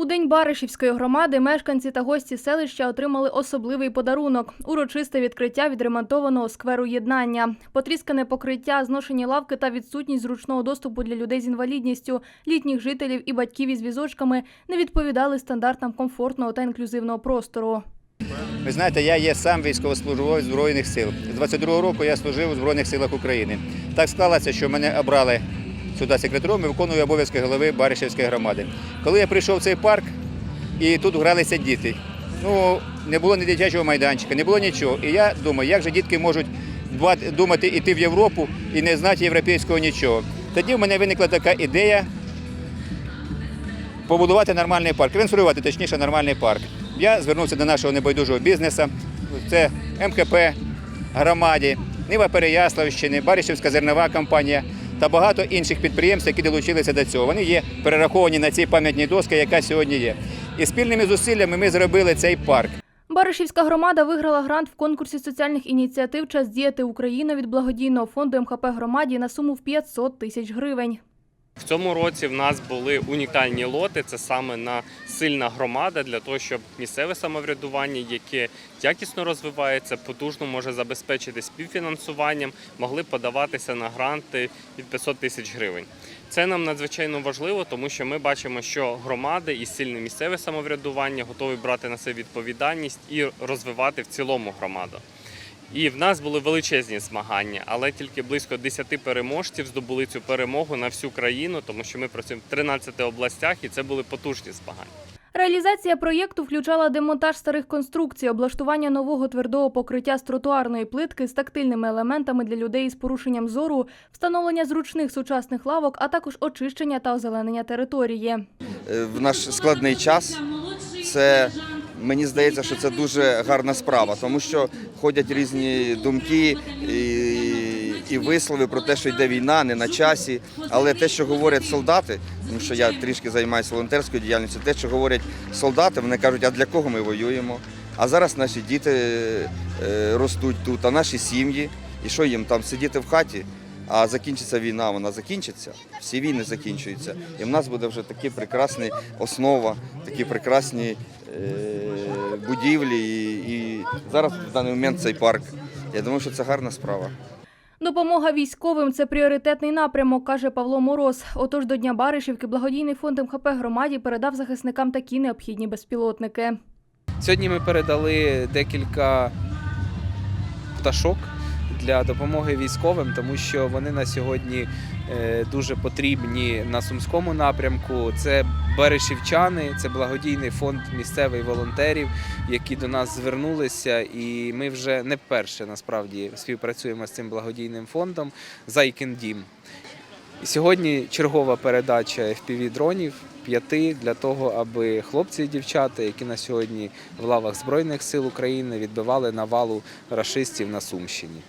У день Баришівської громади мешканці та гості селища отримали особливий подарунок – урочисте відкриття відремонтованого скверу єднання. Потріскане покриття, зношені лавки та відсутність зручного доступу для людей з інвалідністю, літніх жителів і батьків із візочками не відповідали стандартам комфортного та інклюзивного простору. Ви знаєте, я є сам військовослужбовець Збройних сил. З 22-го року я служив у Збройних силах України. Так склалося, що мене обрали сюди секретарем і виконую обов'язки голови Баришівської громади. Коли я прийшов в цей парк, і тут гралися діти. Ну, не було ні дитячого майданчика, не було нічого. І я думаю, як же дітки можуть думати йти в Європу і не знати європейського нічого. Тоді в мене виникла така ідея побудувати нормальний парк, конструювати точніше нормальний парк. Я звернувся до нашого небайдужого бізнесу. Це МКП, громаді, Нива Переяславщини, Баришівська зернова компанія та багато інших підприємств, які долучилися до цього. Вони є перераховані на ці пам'ятні доски, яка сьогодні є. І спільними зусиллями ми зробили цей парк. Баришівська громада виграла грант в конкурсі соціальних ініціатив «Час діяти Україна» від благодійного фонду МХП громаді на суму в 500 тисяч гривень. В цьому році в нас були унікальні лоти. Це саме на сильна громада для того, щоб місцеве самоврядування, яке якісно розвивається, потужно може забезпечити співфінансуванням, могли подаватися на гранти від 500 тисяч гривень. Це нам надзвичайно важливо, тому що ми бачимо, що громади і сильне місцеве самоврядування готові брати на себе відповідальність і розвивати в цілому громаду. І в нас були величезні змагання, але тільки близько 10 переможців здобули цю перемогу на всю країну, тому що ми працюємо в 13 областях, і це були потужні змагання. Реалізація проєкту включала демонтаж старих конструкцій, облаштування нового твердого покриття з тротуарної плитки з тактильними елементами для людей із порушенням зору, встановлення зручних сучасних лавок, а також очищення та озеленення території. Е, в наш складний час. Це мені здається, що це дуже гарна справа, тому що ходять різні думки і, і вислови про те, що йде війна, не на часі. Але те, що говорять солдати, тому що я трішки займаюся волонтерською діяльністю, те, що говорять солдати, вони кажуть, а для кого ми воюємо? А зараз наші діти е, ростуть тут, а наші сім'ї, і що їм там сидіти в хаті? А закінчиться війна, вона закінчиться. Всі війни закінчуються. І в нас буде вже такі прекрасні основа, такі прекрасні е, будівлі. І, і зараз в даний момент цей парк. Я думаю, що це гарна справа. Допомога військовим це пріоритетний напрямок, каже Павло Мороз. Отож до Дня Баришівки благодійний фонд МХП громаді передав захисникам такі необхідні безпілотники. Сьогодні ми передали декілька пташок для допомоги військовим, тому що вони на сьогодні е, дуже потрібні на сумському напрямку. Це берешівчани, це благодійний фонд місцевих волонтерів, які до нас звернулися, і ми вже не вперше насправді співпрацюємо з цим благодійним фондом Зайкін Дім. І сьогодні чергова передача fpv дронів п'яти для того, аби хлопці і дівчата, які на сьогодні в лавах Збройних сил України відбивали навалу рашистів на Сумщині.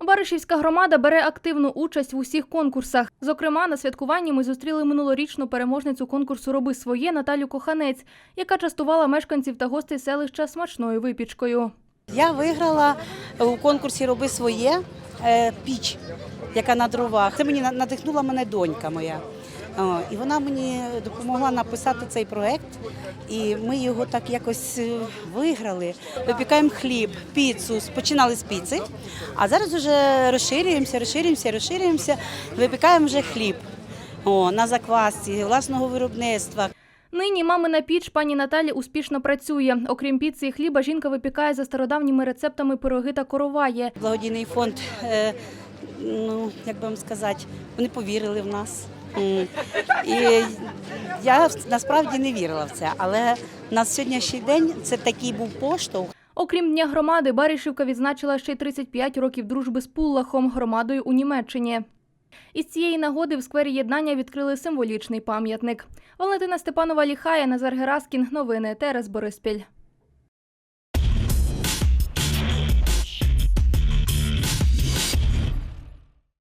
Баришівська громада бере активну участь в усіх конкурсах. Зокрема, на святкуванні ми зустріли минулорічну переможницю конкурсу Роби своє Наталю Коханець, яка частувала мешканців та гостей селища смачною випічкою. Я виграла у конкурсі Роби своє е, піч, яка на дровах. Це мені надихнула мене донька моя. О, І вона мені допомогла написати цей проект, і ми його так якось е, виграли. Випікаємо хліб, піцу. Починали з піци, а зараз вже розширюємося, розширюємося, розширюємося. Випікаємо вже хліб о, на заквасці власного виробництва. Нині мамина піч пані Наталі успішно працює. Окрім піци і хліба, жінка випікає за стародавніми рецептами пироги та короває. Благодійний фонд, е, ну як би вам сказати, вони повірили в нас. І я насправді не вірила в це, але на сьогоднішній день це такий був поштовх. Окрім Дня громади, Баришівка відзначила ще й 35 років дружби з Пуллахом, громадою у Німеччині. Із цієї нагоди в сквері єднання відкрили символічний пам'ятник. Валентина Степанова Ліхая, Назар Гераскін. Новини ТРС Бориспіль.